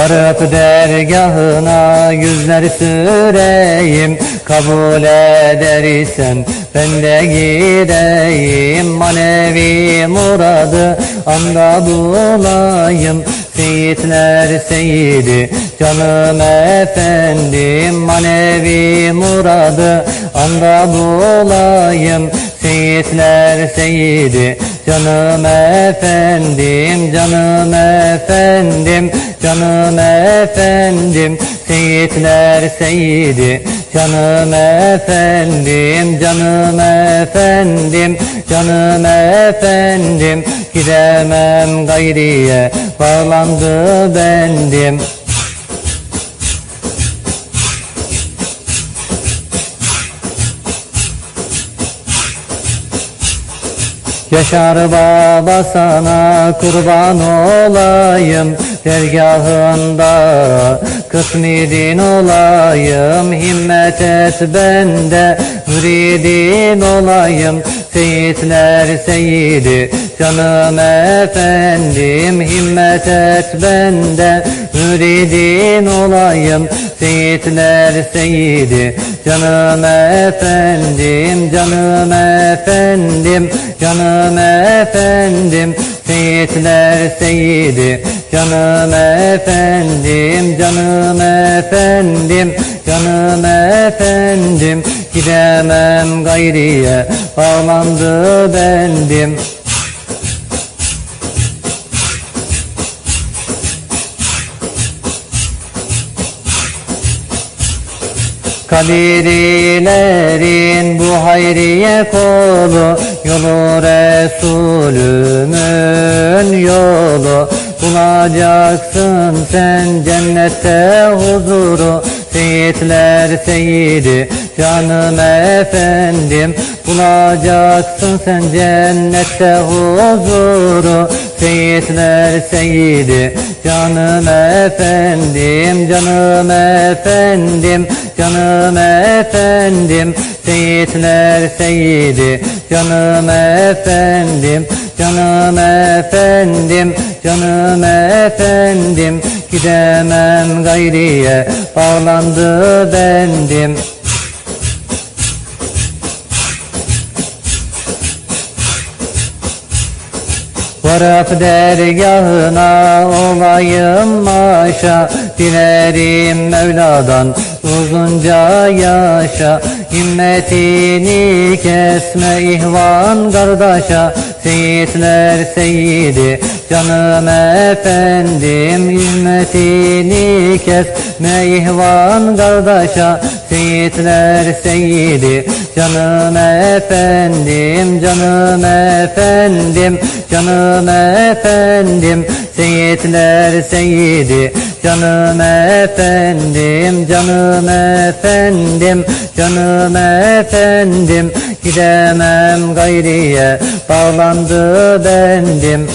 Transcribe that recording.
Varıp dergahına yüzler süreyim Kabul edersen ben de gideyim. Manevi muradı anda bulayım Seyitler seyidi canım efendim. Manevi muradı anda bulayım Seyitler seyidi canım efendim Canım efendim canım efendim Seyitler seyidi. Canım efendim Canım efendim canım efendim Gidemem gayriye bağlandı bendim Yaşar baba sana kurban olayım Dergahında kısmidin olayım Himmet et bende. Müridin olayım Seyitler seyidi. Canım efendim Himmet et bende. Müridin olayım Seyitler seyidi. Canım efendim Canım efendim. Canım efendim Seyitler seyidi canım efendim Canım efendim canım efendim. Gidemem gayriye bağlandı bendim. Kadirilerin bu hayriye kolu Yolu Resulümün Bulacaksın sen cennette huzuru. Seyitler seyidi canım efendim. Bulacaksın sen cennette huzuru Seyitler seyidi canım efendim Canım efendim canım efendim. Seyitler seyidi canım efendim Canım efendim canım efendim. Gidemem gayriye bağlandı bendim Varıp dergahına olayım maşa. Dilerim Mevla'dan uzunca yaşa Himmetini kesme ihvan kardeşa. Seyitler seyidi canım efendim Himmetini kesme ihvan kardeşa. Seyitler seyidi canım efendim Canım efendim canım efendim. Seyitler seyidi canım efendim Canım efendim canım efendim Gidemem gayriye bağlandı bendim